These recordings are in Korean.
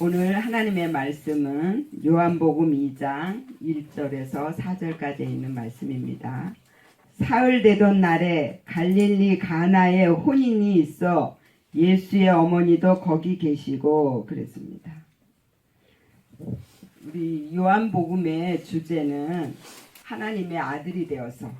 오늘 하나님의 말씀은 요한복음 2장 1절에서 4절까지 있는 말씀입니다. 사흘 되던 날에 갈릴리 가나에 혼인이 있어 예수의 어머니도 거기 계시고 그랬습니다. 우리 요한복음의 주제는 하나님의 아들이 되어서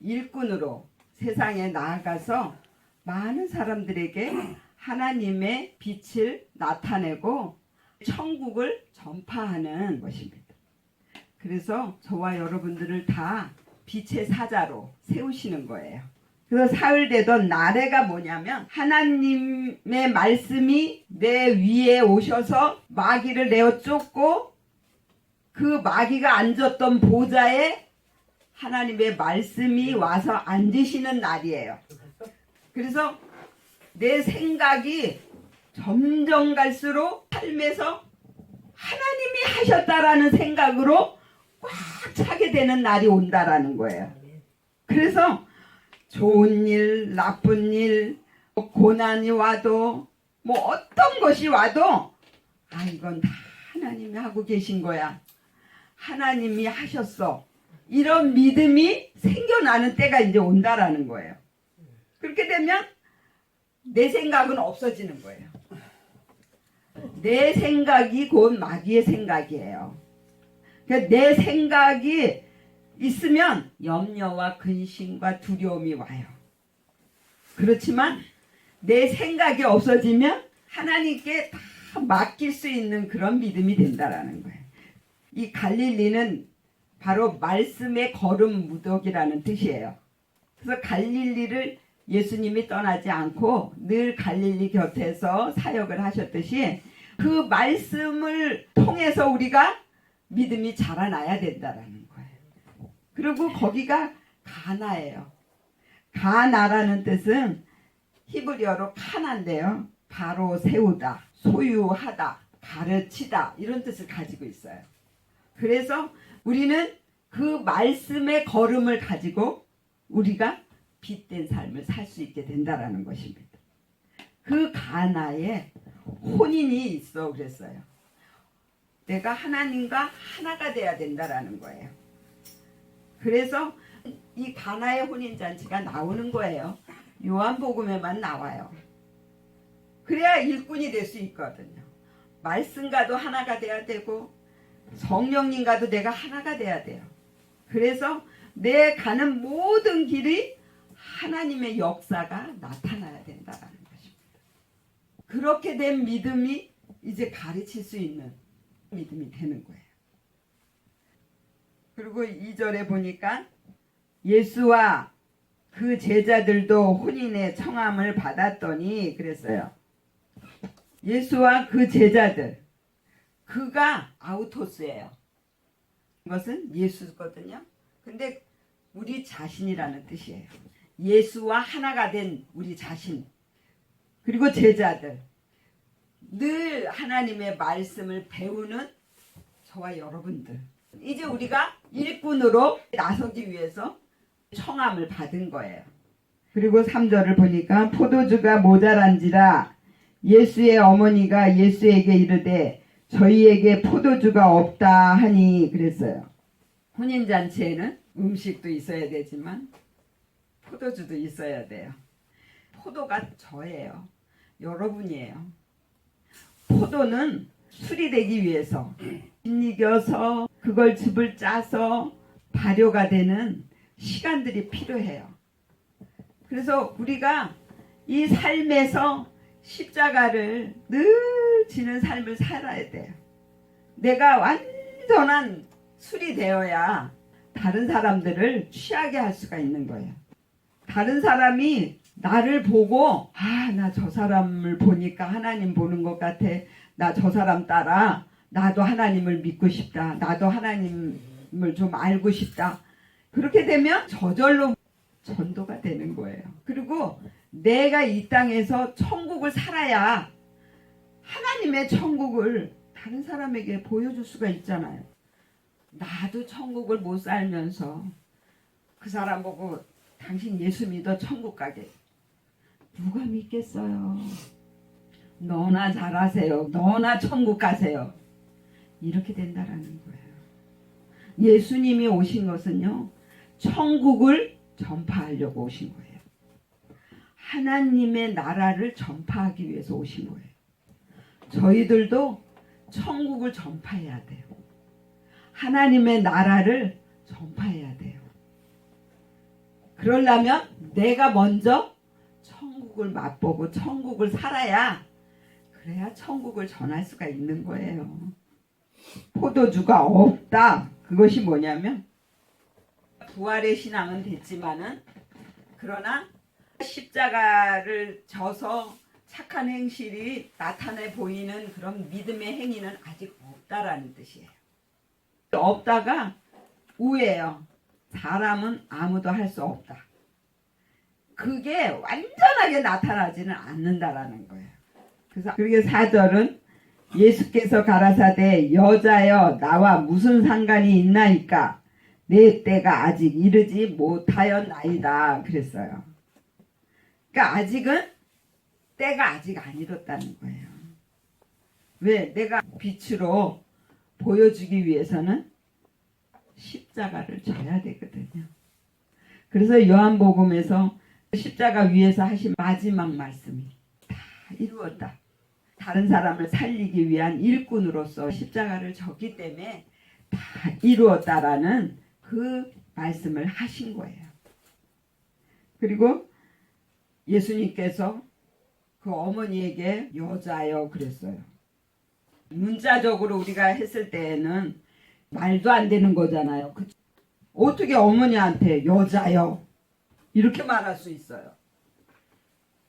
일꾼으로 세상에 나아가서 많은 사람들에게 하나님의 빛을 나타내고 천국을 전파하는 것입니다. 그래서 저와 여러분들을 다 빛의 사자로 세우시는 거예요. 그래서 사흘 되던 나래가 뭐냐면 하나님의 말씀이 내 위에 오셔서 마귀를 내어 쫓고 그 마귀가 앉았던 보좌에 하나님의 말씀이 와서 앉으시는 날이에요. 그래서 내 생각이 점점 갈수록 삶에서 하나님이 하셨다라는 생각으로 꽉 차게 되는 날이 온다라는 거예요. 그래서 좋은 일, 나쁜 일, 뭐 고난이 와도 뭐 어떤 것이 와도 아 이건 다 하나님이 하고 계신 거야. 하나님이 하셨어. 이런 믿음이 생겨나는 때가 이제 온다라는 거예요. 그렇게 되면 내 생각은 없어지는 거예요. 내 생각이 곧 마귀의 생각이에요. 그러니까 내 생각이 있으면 염려와 근심과 두려움이 와요. 그렇지만 내 생각이 없어지면 하나님께 다 맡길 수 있는 그런 믿음이 된다라는 거예요. 이 갈릴리는 바로 말씀의 걸음 무덕이라는 뜻이에요. 그래서 갈릴리를 예수님이 떠나지 않고 늘 갈릴리 곁에서 사역을 하셨듯이 그 말씀을 통해서 우리가 믿음이 자라나야 된다라는 거예요. 그리고 거기가 가나예요. 가나라는 뜻은 히브리어로 카나인데요. 바로 세우다, 소유하다, 가르치다 이런 뜻을 가지고 있어요. 그래서 우리는 그 말씀의 걸음을 가지고 우리가 빛된 삶을 살 수 있게 된다라는 것입니다. 그 가나에 혼인이 있어 그랬어요. 내가 하나님과 하나가 돼야 된다라는 거예요. 그래서 이 가나의 혼인 잔치가 나오는 거예요. 요한복음에만 나와요. 그래야 일꾼이 될 수 있거든요. 말씀과도 하나가 돼야 되고 성령님과도 내가 하나가 돼야 돼요. 그래서 내 가는 모든 길이 하나님의 역사가 나타나야 된다는 것입니다. 그렇게 된 믿음이 이제 가르칠 수 있는 믿음이 되는 거예요. 그리고 2절에 보니까 예수와 그 제자들도 혼인의 청함을 받았더니 그랬어요. 예수와 그 제자들 그가 아우토스예요. 이것은 예수거든요. 근데 우리 자신이라는 뜻이에요. 예수와 하나가 된 우리 자신. 그리고 제자들. 늘 하나님의 말씀을 배우는 저와 여러분들. 이제 우리가 일꾼으로 나서기 위해서 청함을 받은 거예요. 그리고 3절을 보니까 포도주가 모자란지라 예수의 어머니가 예수에게 이르되 저희에게 포도주가 없다 하니 그랬어요. 혼인잔치에는 음식도 있어야 되지만 포도주도 있어야 돼요. 포도가 저예요. 여러분이에요. 포도는 술이 되기 위해서 빚이겨서 그걸 즙을 짜서 발효가 되는 시간들이 필요해요. 그래서 우리가 이 삶에서 십자가를 늘 지는 삶을 살아야 돼요. 내가 완전한 술이 되어야 다른 사람들을 취하게 할 수가 있는 거예요. 다른 사람이 나를 보고 아 나 저 사람을 보니까 하나님 보는 것 같아. 나 저 사람 따라 나도 하나님을 믿고 싶다. 나도 하나님을 좀 알고 싶다. 그렇게 되면 저절로 전도가 되는 거예요. 그리고 내가 이 땅에서 천국을 살아야 하나님의 천국을 다른 사람에게 보여줄 수가 있잖아요. 나도 천국을 못 살면서 그 사람 보고 당신 예수 믿어 천국 가게 누가 믿겠어요? 너나 잘하세요. 너나 천국 가세요. 이렇게 된다라는 거예요. 예수님이 오신 것은요. 천국을 전파하려고 오신 거예요. 하나님의 나라를 전파하기 위해서 오신 거예요. 저희들도 천국을 전파해야 돼요. 하나님의 나라를 전파해야 돼요. 그러려면 내가 먼저 천국을 맛보고 천국을 살아야 그래야 천국을 전할 수가 있는 거예요. 포도주가 없다. 그것이 뭐냐면 부활의 신앙은 됐지만은 그러나 십자가를 져서 착한 행실이 나타내 보이는 그런 믿음의 행위는 아직 없다라는 뜻이에요. 없다가 우예요. 사람은 아무도 할 수 없다. 그게 완전하게 나타나지는 않는다라는 거예요. 그래서 그게 사절은 예수께서 가라사대 여자여 나와 무슨 상관이 있나이까 내 때가 아직 이르지 못하였나이다 그랬어요. 그러니까 아직은 때가 아직 안 이뤘다는 거예요. 왜? 내가 빛으로 보여주기 위해서는 십자가를 져야 되거든요. 그래서 요한복음에서 십자가 위에서 하신 마지막 말씀이 다 이루었다. 다른 사람을 살리기 위한 일꾼으로서 십자가를 졌기 때문에 다 이루었다라는 그 말씀을 하신 거예요. 그리고 예수님께서 그 어머니에게 여자여 그랬어요. 문자적으로 우리가 했을 때에는 말도 안 되는 거잖아요. 그- 어떻게 어머니한테 여자여 이렇게 말할 수 있어요.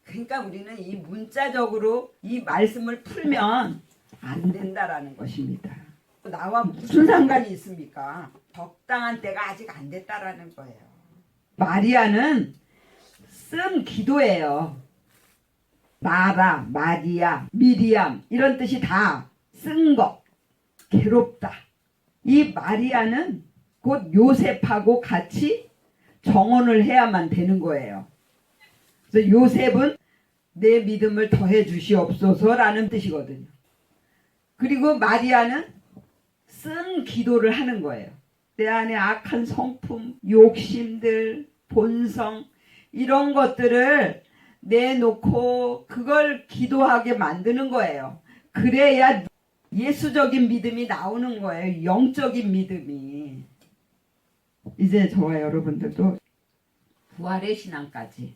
그러니까 우리는 이 문자적으로 이 말씀을 풀면 안 된다라는 것입니다. 나와 무슨 상관이 있습니까? 적당한 때가 아직 안 됐다라는 거예요. 마리아는 쓴 기도예요. 마라, 마리아, 미리암 이런 뜻이 다 쓴 것, 괴롭다. 이 마리아는 곧 요셉하고 같이 정혼을 해야만 되는 거예요. 그래서 요셉은 내 믿음을 더해 주시옵소서라는 뜻이거든요. 그리고 마리아는 쓴 기도를 하는 거예요. 내 안에 악한 성품, 욕심들, 본성 이런 것들을 내놓고 그걸 기도하게 만드는 거예요. 그래야 예수적인 믿음이 나오는 거예요. 영적인 믿음이. 이제 저와 여러분들도 부활의 신앙까지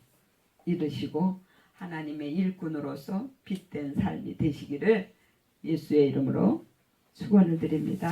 이루시고 하나님의 일꾼으로서 빛된 삶이 되시기를 예수의 이름으로 축원을 드립니다.